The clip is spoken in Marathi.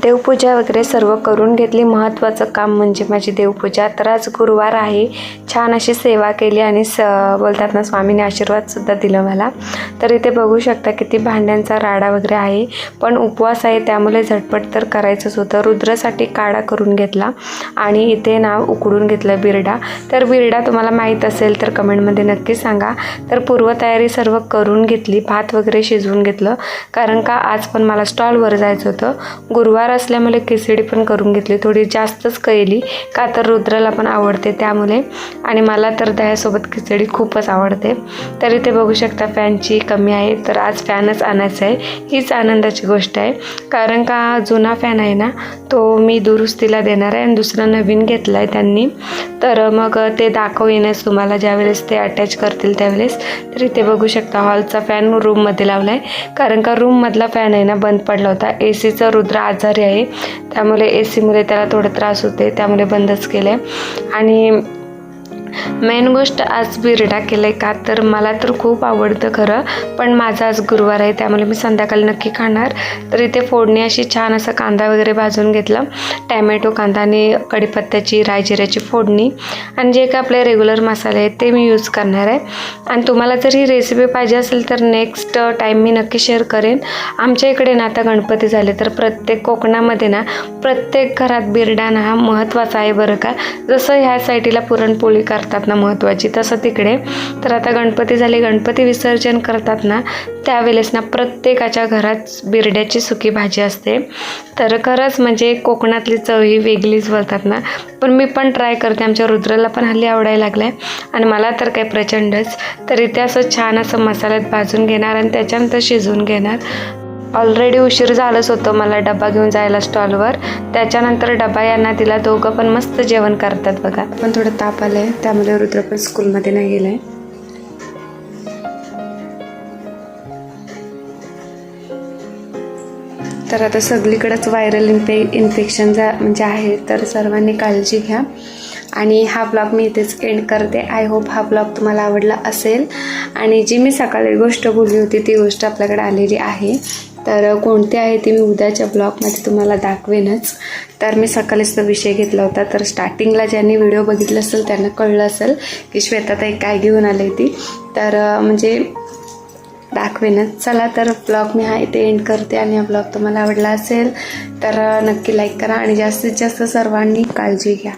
देवपूजा वगैरे सर्व करून घेतली. महत्त्वाचं काम म्हणजे माझी देवपूजा. तर आज गुरुवार आहे. छान अशी सेवा केली आणि स बोलतात ना स्वामीने आशीर्वादसुद्धा दिलं मला. तर इथे बघू शकता किती भांड्यांचा राडा वगैरे आहे. पण उपवास आहे त्यामुळे झटपट तर करायचंच होतं. रुद्रासाठी काढा करून घेतला आणि इथे नाव उकडून घेतलं बिरडा. तर बिरडा तुम्हाला माहीत असेल तर कमेंटमध्ये नक्की सांगा. तर पूर्वतयारी सर्व करून घेतली. भात वगैरे शिजवून घेतलं. कारण का आज पण मला स्टॉलवर जायचं होतं. गुरुवार असल्यामुळे खिचडी पण करून घेतली. थोडी जास्तच कैली का तर रुद्राला पण आवडते त्यामुळे. आणि मला तर दह्यासोबत खिचडी खूपच आवडते. तर इथे बघू शकता फॅनची कमी आहे. तर आज फॅनच आणायचा आहे. हीच आनंदाची गोष्ट आहे. कारण का जुना फॅन आहे ना तो मी दुरुस्तीला देणार आहे आणि दुसरा नवीन घेतला आहे त्यांनी. तर मग ते दाखव येण्यास तुम्हाला ज्यावेळेस ते अटॅच करतील त्यावेळेस. तर इथे बघू शकता हॉलचा फॅन रूममध्ये लावला आहे कारण का रूममधला फॅन आहे ना बंद पडला होता. ए सीचा रुद्र आजार आहे. त्यामुळे ए सीमुळे त्याला थोडा त्रास होते त्यामुळे बंदच केलं आहे आणि मेन गोष्ट आज बिरडा केलं आहे का? तर मला तर खूप आवडतं खरं पण माझा आज गुरुवार आहे त्यामुळे मी संध्याकाळी नक्की खाणार. तर इथे फोडणी अशी छान असा कांदा वगैरे भाजून घेतला. टॅमॅटो कांदा आणि कढीपत्त्याची रायजिऱ्याची फोडणी. आणि जे काय आपले रेग्युलर मसाले आहेत ते मी यूज करणार आहे. आणि तुम्हाला जर ही रेसिपी पाहिजे असेल तर नेक्स्ट टाईम मी नक्की शेअर करेन. आमच्या इकडे ना आता गणपती झाले तर प्रत्येक कोकणामध्ये ना प्रत्येक घरात बिरडा ना हा महत्त्वाचा आहे बरं का. जसं ह्या साईटीला पुरणपोळी करतात ना महत्त्वाची तसं तिकडे. तर आता गणपती झाले गणपती विसर्जन करतात ना त्यावेळेस ना प्रत्येकाच्या घरात बिरड्याची सुकी भाजी असते. तर खरंच म्हणजे कोकणातली चव ही वेगळीच बोलतात ना. पण मी पण ट्राय करते आमच्या रुद्राला पण हल्ली आवडायला लागलं आहे आणि मला तर काय प्रचंडच. तर इथे असं छान असं मसाल्यात भाजून घेणार आणि त्याच्यानंतर शिजवून घेणार. ऑलरेडी उशीर झालंच होतं मला डबा घेऊन जायला स्टॉलवर. त्याच्यानंतर डबा यांना दिला दोघं पण मस्त जेवण करतात बघा. पण थोडं ताप आलं आहे त्यामुळे रुद्र पण स्कूलमध्ये नाही गेलं आहे तर आता सगळीकडंच व्हायरल इन्फे इन्फेक्शन जा म्हणजे आहे तर सर्वांनी काळजी घ्या. आणि हा ब्लॉग मी इथेच एंड करते. आय होप हा ब्लॉग तुम्हाला आवडला असेल. आणि जी मी सकाळी गोष्ट बोलली होती ती गोष्ट आपल्याकडे आलेली आहे. तर कोणती आहे ती मी उद्याच्या ब्लॉगमध्ये तुम्हाला दाखवेनच. तर मी सकाळीच तो विषय घेतला होता. तर स्टार्टिंगला ज्यांनी व्हिडिओ बघितला असेल त्यांना कळलं असेल की श्वेताताई काय घेऊन आली ती. तर म्हणजे दाखवेनच. चला तर ब्लॉग मी हा इथे एंड करते आणि हा ब्लॉग तुम्हाला आवडला असेल तर नक्की लाईक करा आणि जास्तीत जास्त सर्वांनी काळजी घ्या.